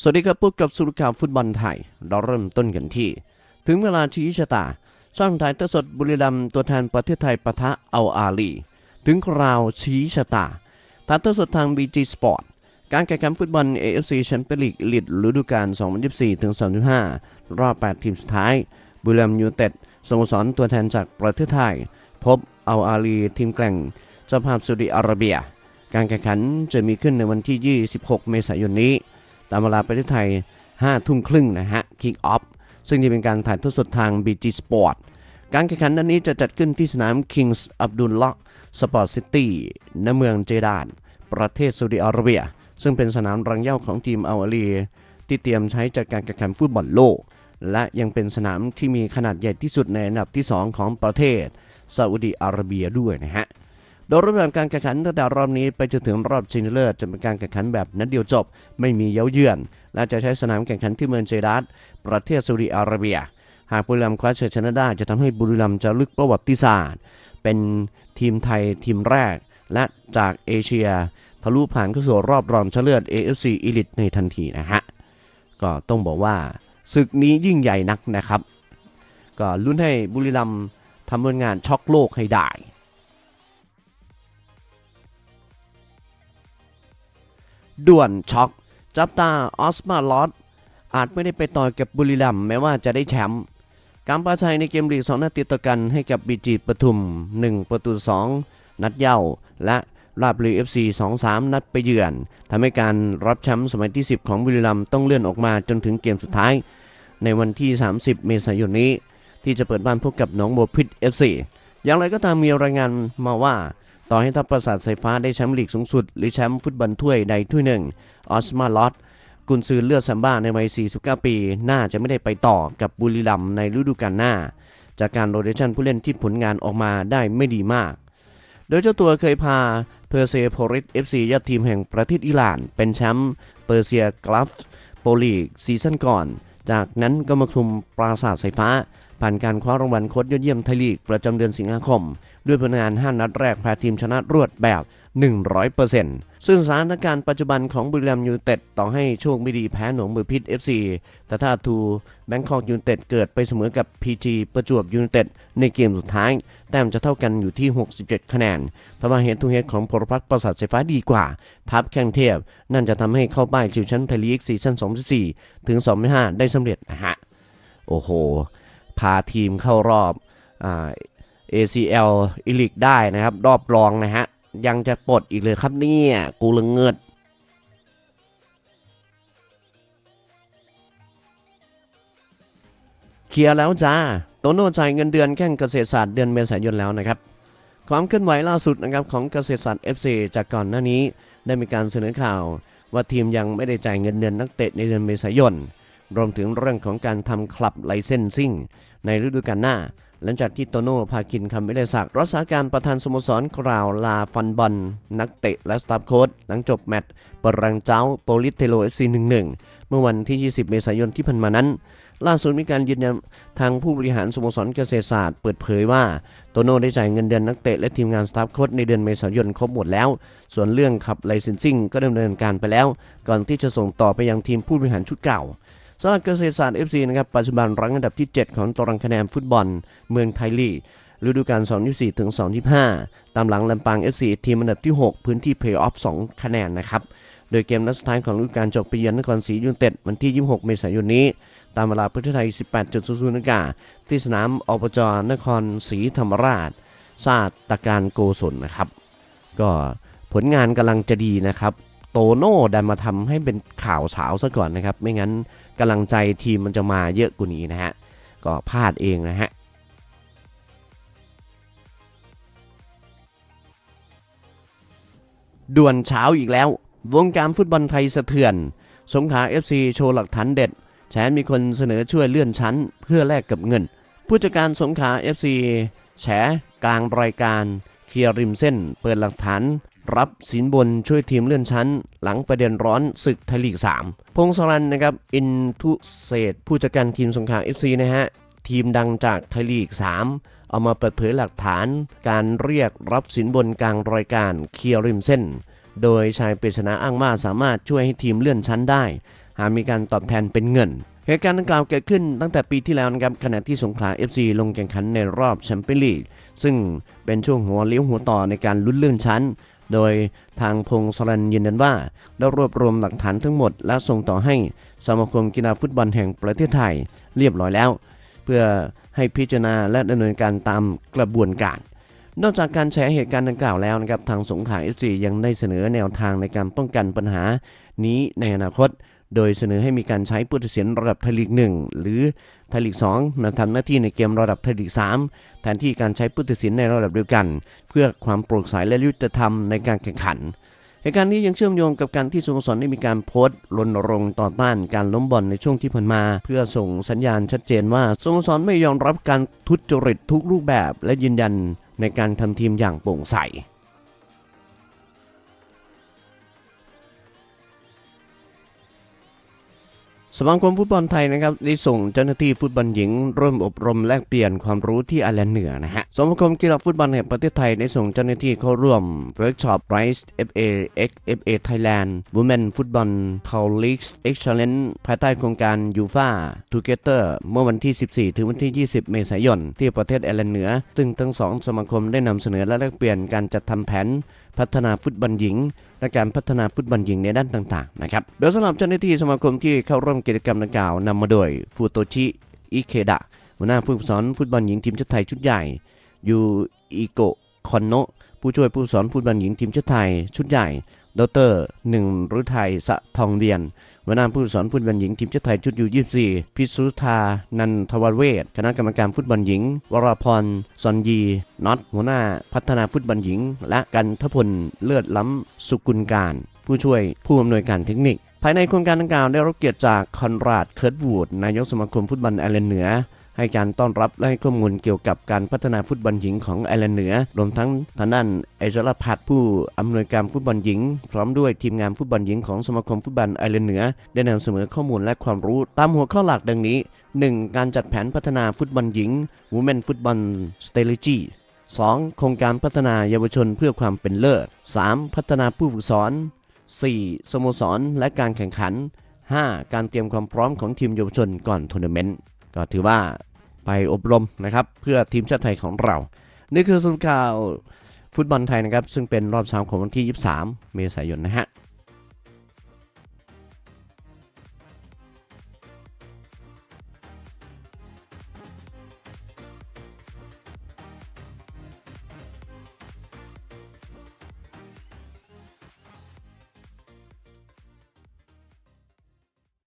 สวัสดีครับพบกับสุรข่าวฟุตบอลไทย เราเริ่มต้นกันที่ ถึงเวลาชี้ชะตา ช่องถ่ายทอดสดบุรีรัมย์ตัวแทนประเทศไทยปะทะเอาอาลี ถึงคราวชี้ชะตาถ่ายทอดสดทาง BG Sport การแข่งขันฟุตบอล AFC แชมเปี้ยนลีกลีดฤดูกาล 2024ถึง35รอบ 8 ทีมสุดท้าย บุรีรัมย์ยูเต็ดสโมสรตัวแทนจากประเทศไทย พบเอาอาลีทีมแกร่งเจ้าภาพซาอุดิอาระเบีย การแข่งขันจะมีขึ้นในวันที่ 26 เมษายนนี้ ตามเวลาประเทศไทย 5 ทุ่มครึ่งนะฮะ Kick Off ซึ่งจะเป็นการถ่ายทอดสดทาง BG Sport การแข่งขันนันนี้จะจัดขึ้นที่สนาม Kings Abdullah Sport City ณเมืองเจดาน ประเทศซาอุดิอาระเบีย ซึ่งเป็นสนามรังเย้าของทีมอัลอาลีที่เตรียมใช้จัดการแข่งขันฟุตบอลโลก และยังเป็นสนามที่มีขนาดใหญ่ที่สุดในอันดับที่ 2 ของประเทศซาอุดิอาระเบียด้วยนะฮะ โดยรูปแบบการแข่งขันตั้งแต่รอบนี้ไปจนถึงรอบชิงเลิศจะเป็นการแข่งขันแบบนัดเดียวจบ ไม่มีเย้าเยือน และจะใช้สนามแข่งขันที่เมืองเจดัสประเทศซาอุดิอาระเบีย หากบุรีรัมย์คว้าชัยชนะได้จะทำให้บุรีรัมย์จะลึกประวัติศาสตร์ เป็นทีมไทยทีมแรก และจากเอเชียทะลุผ่านเข้าสู่รอบรองชนะเลิศ AFC Elite ในทันทีนะฮะก็ต้องบอกว่าศึกนี้ยิ่งใหญ่นักนะครับ ก็ลุ้นให้บุรีรัมย์ทำผลงานช็อกโลกให้ได้ ด่วนช็อก จับตาออสมาลอตอาจไม่ได้ไปต่อยกับบุรีรัมย์แม้ว่าจะได้แชมป์การประชัยในเกมลีกสองนัดติดต่อกันให้กับบีจีปทุม 1 ประตู 2 นัดเย้าและราบุรีเอฟซี2-3นัดไปเยือนทำให้การรับแชมป์สมัยที่ 10 ของบุรีรัมย์ต้องเลื่อนออกมาจนถึงเกมสุดท้าย ในวันที่ 30 เมษายนนี้ ที่จะเปิดบ้านพบกับหนองบัวพิษ FC อย่างไรก็ตามมีรายงานมาว่า ต่อให้ทัพประสาทสายฟ้าได้แชมป์ลีกสูงสุด หรือแชมป์ฟุตบอลถ้วยใดถ้วยหนึ่งออสมาลอตกุนซือเลือดซัมบ้าในวัย 49 ปี น่าจะไม่ได้ไปต่อกับบุรีรัมย์ในฤดูกาลหน้า จากการโรเตชันผู้เล่นที่ผลงานออกมาได้ไม่ดีมาก โดยเจ้าตัวเคยพาเพอร์เซียโพริส FC ยอดทีมแห่งประเทศอิหร่าน เป็นแชมป์เปอร์เซียกลัฟโปลีกซีซั่นก่อน จากนั้นก็มาคุมปราสาทสายฟ้า ผ่านการคว้ารางวัลโค้ชยอดเยี่ยมไทยลีกประจำเดือนสิงหาคม ด้วยผลงาน 5 นัดแรกพาทีมชนะรวดแบบ 100%ซึ่งสถานการณ์ปัจจุบันของบุรีรัมย์ยูไนเต็ดต่อให้โชคไม่ดีแพ้หนองบัวพิษ FC แต่ถ้าทูแบงคอกยูไนเต็ดเกิดไปเสมอกับ PG ประจวบยูไนเต็ดในเกมสุดท้าย แต้มจะเท่ากันอยู่ที่ 67 คะแนนทว่าเฮดทูเฮดของพลพักประสาทไฟฟ้าดีกว่า ทับแข่งเทพนั่นจะทำให้เข้าป้ายชิวชั้นไทยลีกซีซั่น24 ถึง2025ได้สำเร็จนะฮะ โอ้โห พาทีมเข้ารอบอ่า ACL อีลิกได้นะครับ รอบรองนะฮะ ยังจะปลดอีกเลยครับเนี่ยกูละเงิดเคลียร์แล้วจ้าโตโน่จ่ายเงินเดือนแข่งเกษตรศาสตร์เดือนเมษายนแล้วนะครับ ความเคลื่อนไหวล่าสุดนะครับของเกษตรศาสตร์ FC จากก่อนหน้านี้ ได้มีการเสนอข่าวว่าทีมยังไม่ได้จ่ายเงินเดือนนักเตะในเดือนเมษายน รวมถึงเรื่องของการทำคลับไลเซนซิ่งในฤดูกาลหน้า หลังจากที่โตโน่พาคินคำวิไลศักดิ์รักษาการประธานสโมสรกล่าวลาฟันบอลนักเตะและสตาฟโค้ชหลังจบแมตช์ปรังเจ้าโปลิสเทโลเอฟซี1-1เมื่อวันที่ 20 เมษายนที่ผ่านมานั้น ล่าสุดมีการยืนยันทางผู้บริหารสโมสรเกษตรศาสตร์เปิดเผยว่าโตโน่ได้จ่ายเงินเดือนนักเตะและทีมงานสตาฟโค้ชในเดือนเมษายนครบหมดแล้ว ส่วนเรื่องขับไลเซนซิ่งก็ดำเนินการไปแล้ว ก่อนที่จะส่งต่อไปยังทีมผู้บริหารชุดเก่า สำหรับเกษตรศาสตร์ FC นะครับปัจจุบันรั้งอันดับที่ 7 ของตารางคะแนนฟุตบอล เมืองไทยลีกฤดูกาล2024ถึง2025 ตามหลังลำปาง FC ทีมอันดับที่ 6 พื้นที่เพลย์ออฟ2คะแนนนะครับ โดยเกมนัดสุดท้ายของฤดูกาลจบไปเยือนนครศรียูนเต็ดวันที่ 26 เมษายนนี้ ตามเวลาประเทศไทย 18.00นกาที่สนามอบจนครศรีธรรมราชศาตการโกศลนะครับ ก็ผลงานกำลังจะดีนะครับ โตโน่ดันมาทำให้เป็นข่าวเฉาซะก่อนนะครับ ไม่งั้นกำลังใจทีมมันจะมาเยอะกว่านี้นะฮะ ก็พลาดเองนะฮะด่วนเช้าอีกแล้ว วงการฟุตบอลไทยสะเทือน สงขลา FC โชว์หลักฐานเด็ด แฉมีคนเสนอช่วยเลื่อนชั้น เพื่อแลกกับเงิน ผู้จัดการสงขลา FC แฉกลางรายการ เคลียร์ริมเส้น เปิดหลักฐาน รับสินบนช่วยทีมเลื่อนชั้น หลังประเด็นร้อนศึกไทยลีก 3 พงศรันนะครับ อินทุเศษผู้จัดการทีมสงขลา FC นะฮะ ทีมดังจากไทยลีก 3 เอามาเปิดเผยหลักฐาน การเรียกรับสินบนกลางรายการเคียร์ริมเส้น โดยชายเปริศนาอ้างว่าสามารถช่วยให้ทีมเลื่อนชั้นได้ หากมีการตอบแทนเป็นเงินเหตุการณ์ดังกล่าวเกิดขึ้นตั้งแต่ปีที่แล้วนะครับขณะที่สงขลา FC ลงแข่งขันในรอบแชมเปี้ยนลีกซึ่งเป็นช่วงหัวเลี้ยวหัวต่อในการลุ้นเลื่อนชั้น โดยทางพงศรันยืนยันว่า ได้รวบรวมหลักฐานทั้งหมด และส่งต่อให้สมาคมกีฬาฟุตบอลแห่งประเทศไทยเรียบร้อยแล้ว เพื่อให้พิจารณาและดำเนินการตามกระบวนการ นอกจากการแชร์เหตุการณ์ดังกล่าวแล้วนะครับทางสงขลา FC ยังได้เสนอแนวทางในการป้องกันปัญหานี้ในอนาคต โดยเสนอให้มีการใช้ผู้ตัดสินระดับไทยลีก 1 หรือไทยลีก2มาทำหน้าที่ในเกมระดับไทยลีก 3 แทนที่การใช้ผู้ตัดสินในระดับเดียวกัน เพื่อความโปร่งใสและยุติธรรมในการแข่งขันเหตุการณ์นี้ยังเชื่อมโยงกับการที่สโมสรได้มีการโพสต์รณรงค์ต่อต้านการล้มบอลในช่วงที่ผ่านมา เพื่อส่งสัญญาณชัดเจนว่าสโมสรไม่ยอมรับการทุจริตทุกรูปแบบและยืนยัน ในการทำทีมอย่างโปร่งใส สมาคมฟุตบอลไทยนะครับได้ส่งเจ้าหน้าที่ฟุตบอลหญิง ร่วมอบรมแลกเปลี่ยนความรู้ที่ไอร์แลนด์เหนือนะฮะสมาคมกีฬาฟุตบอลแห่งประเทศไทยได้ส่งเจ้าหน้าที่เข้าร่วมเวิร์กช็อป Rise FA X FA Thailand Women Football Colleagues Excellence ภายใต้โครงการ UFA Together เมื่อวันที่ 14 ถึงวันที่ 20 เมษายน ที่ประเทศไอร์แลนด์เหนือ ซึ่งทั้งสองสมาคมได้นำเสนอและแลกเปลี่ยนการจัดทำแผน พัฒนาฟุตบอลหญิง และการพัฒนาฟุตบอลหญิงในด้านต่างๆนะครับโดยสำหรับเจ้าหน้าที่สมาคมที่เข้าร่วมกิจกรรมดังกล่าวนำมาโดยฟูโตชิอิเคดะหัวหน้าผู้ฝึกสอนฟุตบอลหญิงทีมชาติไทยชุดใหญ่ยูอิโกคอนโนะผู้ช่วยผู้สอนฟุตบอลหญิงทีมชาติไทยชุดใหญ่ ดรหนึ่งฤทัยสะทองเวียนหัวหน้าผู้สอนฟุตบอลหญิงทีมชาติไทยชุดยู24พิสุธา นันทวเวศคณะกรรมการฟุตบอลหญิง วรพรซอนยีน็อตหัวหน้าพัฒนาฟุตบอลหญิง และกันทพลเลือดล้ำสุกุลการ ผู้ช่วยผู้อำนวยการเทคนิค ภายในโครงการดังกล่าวได้รับเกียรติจากคอนราดเคิร์ดวูดนายกสมาคมฟุตบอลไอร์แลนด์เหนือ ให้การต้อนรับและให้ข้อมูลเกี่ยวกับการพัฒนาฟุตบอลหญิงของไอร์แลนด์เหนือ รวมทั้งทางด้านเอเจลพัฒผู้อำนวยการฟุตบอลหญิง พร้อมด้วยทีมงานฟุตบอลหญิงของสมาคมฟุตบอลไอร์แลนด์เหนือ ได้นำเสนอข้อมูลและความรู้ตามหัวข้อหลักดังนี้ 1. การจัดแผนพัฒนาฟุตบอลหญิง Women Football Strategy 2. โครงการพัฒนาเยาวชนเพื่อความเป็นเลิศ 3. พัฒนาผู้ฝึกสอน 4. สโมสร และการแข่งขัน 5. การเตรียมความพร้อมของทีมเยาวชนก่อนทัวร์นาเมนต์ ก็ถือว่าไปอบรมนะครับ เพื่อทีมชาติไทยของเรา นี่คือสรุปข่าวฟุตบอลไทยนะครับ ซึ่งเป็นรอบสามของวันที่ 23 เมษายนนะฮะ